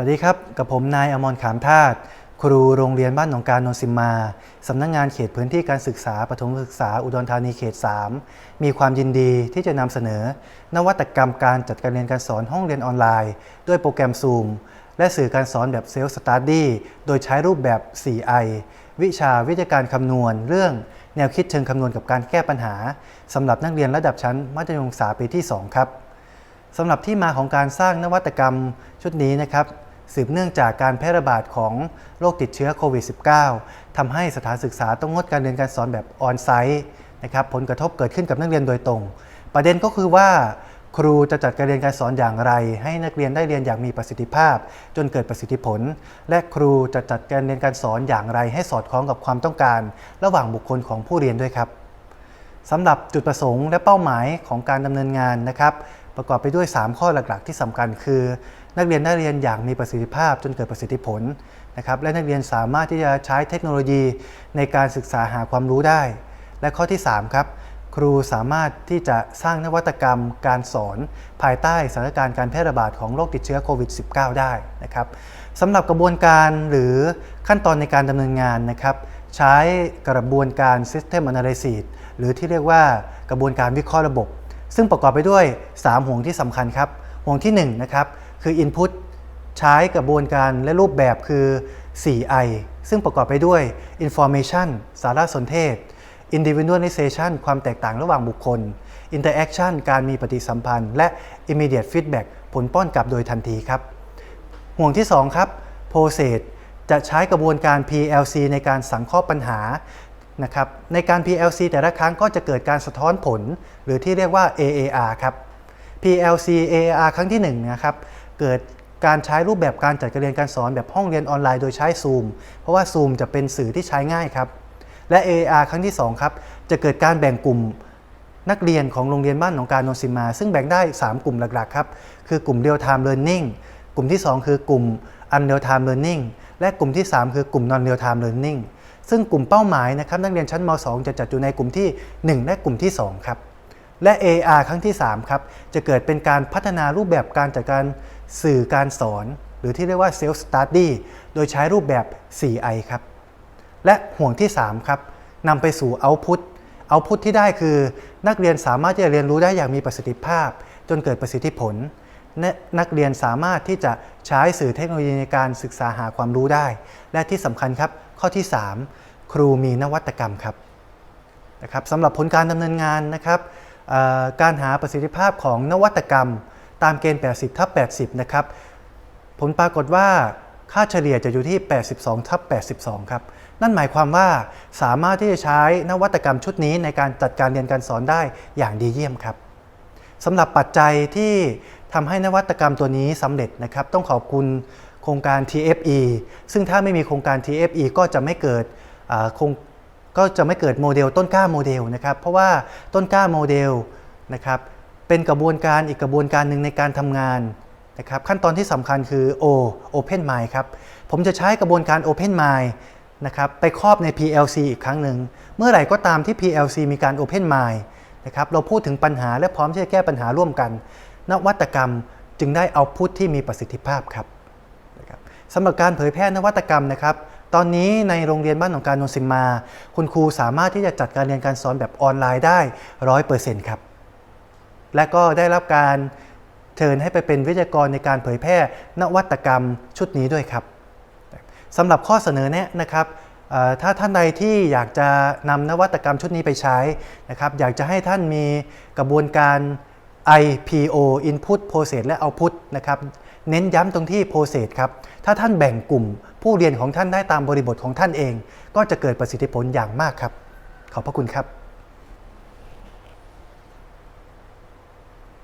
วัสดีครับ กับผมนายอมรขามทาตครูโรงเรียนบ้านหนองการนนสิมมาสำนักงงานเขตพื้นที่การศึกษาปฐมศึกษาอุดรธานีเขต 3 มีความยินดีที่จะนำเสนอ นวัตกรรมการจัดการเรียนการสอนห้องเรียนออนไลน์ ด้วยโปรแกรม Zoom และสื่อการสอนแบบเซลฟ์สต u d ดี้โดยใช้รูปแบบ 4i วิชาวิทยาการคำนวณ เรื่องแนวคิดเชิงคำนวณกับการแก้ปัญหาสำหรับนักเรียนระดับชั้นมัธยมศึกษาปีที่ 2 ครับสำหรับที่มาของการสร้างนวัตกรรมชุดนี้นะครับ สืบเนื่องจากการแพร่ระบาดของโรคติดเชื้อโควิด -19 ทำให้สถานศึกษาต้องงดการเรียนการสอนแบบออนไซต์นะครับผลกระทบเกิดขึ้นกับนักเรียนโดยตรง ประเด็นก็คือว่าครูจะจัดการเรียนการสอนอย่างไร ให้นักเรียนได้เรียนอย่างมีประสิทธิภาพ จนเกิดประสิทธิผล และครูจะจัดการเรียนการสอนอย่างไร ให้สอดคล้องกับความต้องการ ระหว่างบุคคลของผู้เรียนด้วยครับสำหรับจุดประสงค์และเป้าหมายของการดำเนินงานนะครับ ประกอบไปด้วย 3 ข้อหลักๆ ที่สำคัญคือ นักเรียนได้เรียนอย่างมีประสิทธิภาพจนเกิดประสิทธิผลนะครับและนักเรียนสามารถที่จะใช้เทคโนโลยีในการศึกษาหาความรู้ได้ และข้อที่ 3 ครับ ครูสามารถที่จะสร้างนวัตกรรมการสอน ภายใต้สถานการณ์การแพร่ระบาดของโรคติดเชื้อโควิด -19 ได้นะครับสำหรับกระบวนการหรือขั้นตอนในการดำเนินงานนะครับใช้กระบวนการ System Analysis หรือที่เรียกว่ากระบวนการวิเคราะห์ระบบ ซึ่งประกอบไปด้วย 3 ห่วงที่สำคัญครับ ห่วงที่1นะครับ คือ Input ใช้กระบวนการและรูปแบบคือ 4i ซึ่งประกอบไปด้วย Information สารสนเทศ Individualization ความแตกต่างระหว่างบุคคล Interaction การมีปฏิสัมพันธ์ และ Immediate Feedback ผลป้อนกลับโดยทันทีครับ ห่วงที่ 2 ครับ Process จะใช้กระบวนการ PLC ในการสังเคราะห์ปัญหานะครับในการ PLC แต่ละครั้งก็จะเกิดการสะท้อนผล หรือที่เรียกว่า AAR ครับ PLC AAR ครั้งที่1นะครับ เกิดการใช้รูปแบบการจัดการเรียนการสอนแบบห้องเรียนออนไลน์โดยใช้ Zoom เพราะว่า Zoom จะเป็นสื่อที่ใช้ง่ายครับ และ AR ครั้งที่ 2 ครับ จะเกิดการแบ่งกลุ่มนักเรียนของโรงเรียนบ้านหนองการนนสิมา ซึ่งแบ่งได้ 3 กลุ่มหลักๆครับ คือกลุ่ม Real Time Learning กลุ่มที่ 2 คือกลุ่ม Unreal Time Learning และกลุ่มที่ 3 คือกลุ่ม Non Real Time Learning ซึ่งกลุ่มเป้าหมายนะครับนักเรียนชั้นม .2 จะจัดอยู่ในกลุ่มที่ 1 และกลุ่มที่ 2 ครับ และ AR ครั้งที่ 3 ครับ จะเกิดเป็นการพัฒนารูปแบบการจัดการ สื่อการสอน หรือที่เรียกว่า Self Study โดยใช้รูปแบบ 4i ครับ และห่วงที่ 3 ครับนำไปสู่ Output Output ที่ได้คือนักเรียนสามารถที่จะเรียนรู้ได้อย่างมีประสิทธิภาพ จนเกิดประสิทธิผล นักเรียนสามารถที่จะใช้สื่อเทคโนโลยีในการศึกษาหาความรู้ได้ และที่สำคัญครับ ข้อที่ 3 ครูมีนวัตกรรมครับนะครับสำหรับผลการดำเนินงานนะครับการหาประสิทธิภาพของนวัตกรรม ตามเกณฑ์ 80ทับ80 นะครับ ผลปรากฏว่าค่าเฉลี่ยจะอยู่ที่ 82ทับ82 ครับ นั่นหมายความว่าสามารถที่จะใช้นวัตกรรมชุดนี้ในการจัดการเรียนการสอนได้อย่างดีเยี่ยมครับสำหรับปัจจัยที่ทำให้นวัตกรรมตัวนี้สำเร็จนะครับ ต้องขอบคุณโครงการ TFE ซึ่งถ้าไม่มีโครงการ TFE ก็จะไม่เกิดโครงก็จะไม่เกิดโมเดลต้นกล้าโมเดลนะครับ เพราะว่าต้นกล้าโมเดลนะครับ เป็นกระบวนการอีกกระบวนการหนึ่งในการทำงานนะครับขั้นตอนที่สำคัญคือ O Open Mind ครับ ผมจะใช้กระบวนการ Open Mind นะครับไปครอบใน PLC อีกครั้งหนึ่ง เมื่อไหร่ก็ตามที่ PLC มีการ Open Mind นะครับเราพูดถึงปัญหาและพร้อมที่จะแก้ปัญหาร่วมกัน นวัตกรรมจึงได้เอาพุทที่มีประสิทธิภาพครับนะรบสำหรับการเผยแพร่นวัตกรรมนะครับ ตอนนี้ในโรงเรียนบ้านของการนนสิมมา คุณครูสามารถที่จะจัดการเรียนการสอนแบบออนไลน์ได้100%ครับ และก็ได้รับการเชิญให้ไปเป็นวิทยากรในการเผยแพร่นวัตกรรมชุดนี้ด้วยครับสำหรับข้อเสนอแนะนะครับถ้าท่านใดที่อยากจะนำนวัตกรรมชุดนี้ไปใช้นะครับ อยากจะให้ท่านมีกระบวนการ IPO Input Process และ Output นะครับเน้นย้ำตรงที่ Process ครับ ถ้าท่านแบ่งกลุ่ม ผู้เรียนของท่านได้ตามบริบทของท่านเอง ก็จะเกิดประสิทธิผลอย่างมากครับ ขอบพระคุณครับ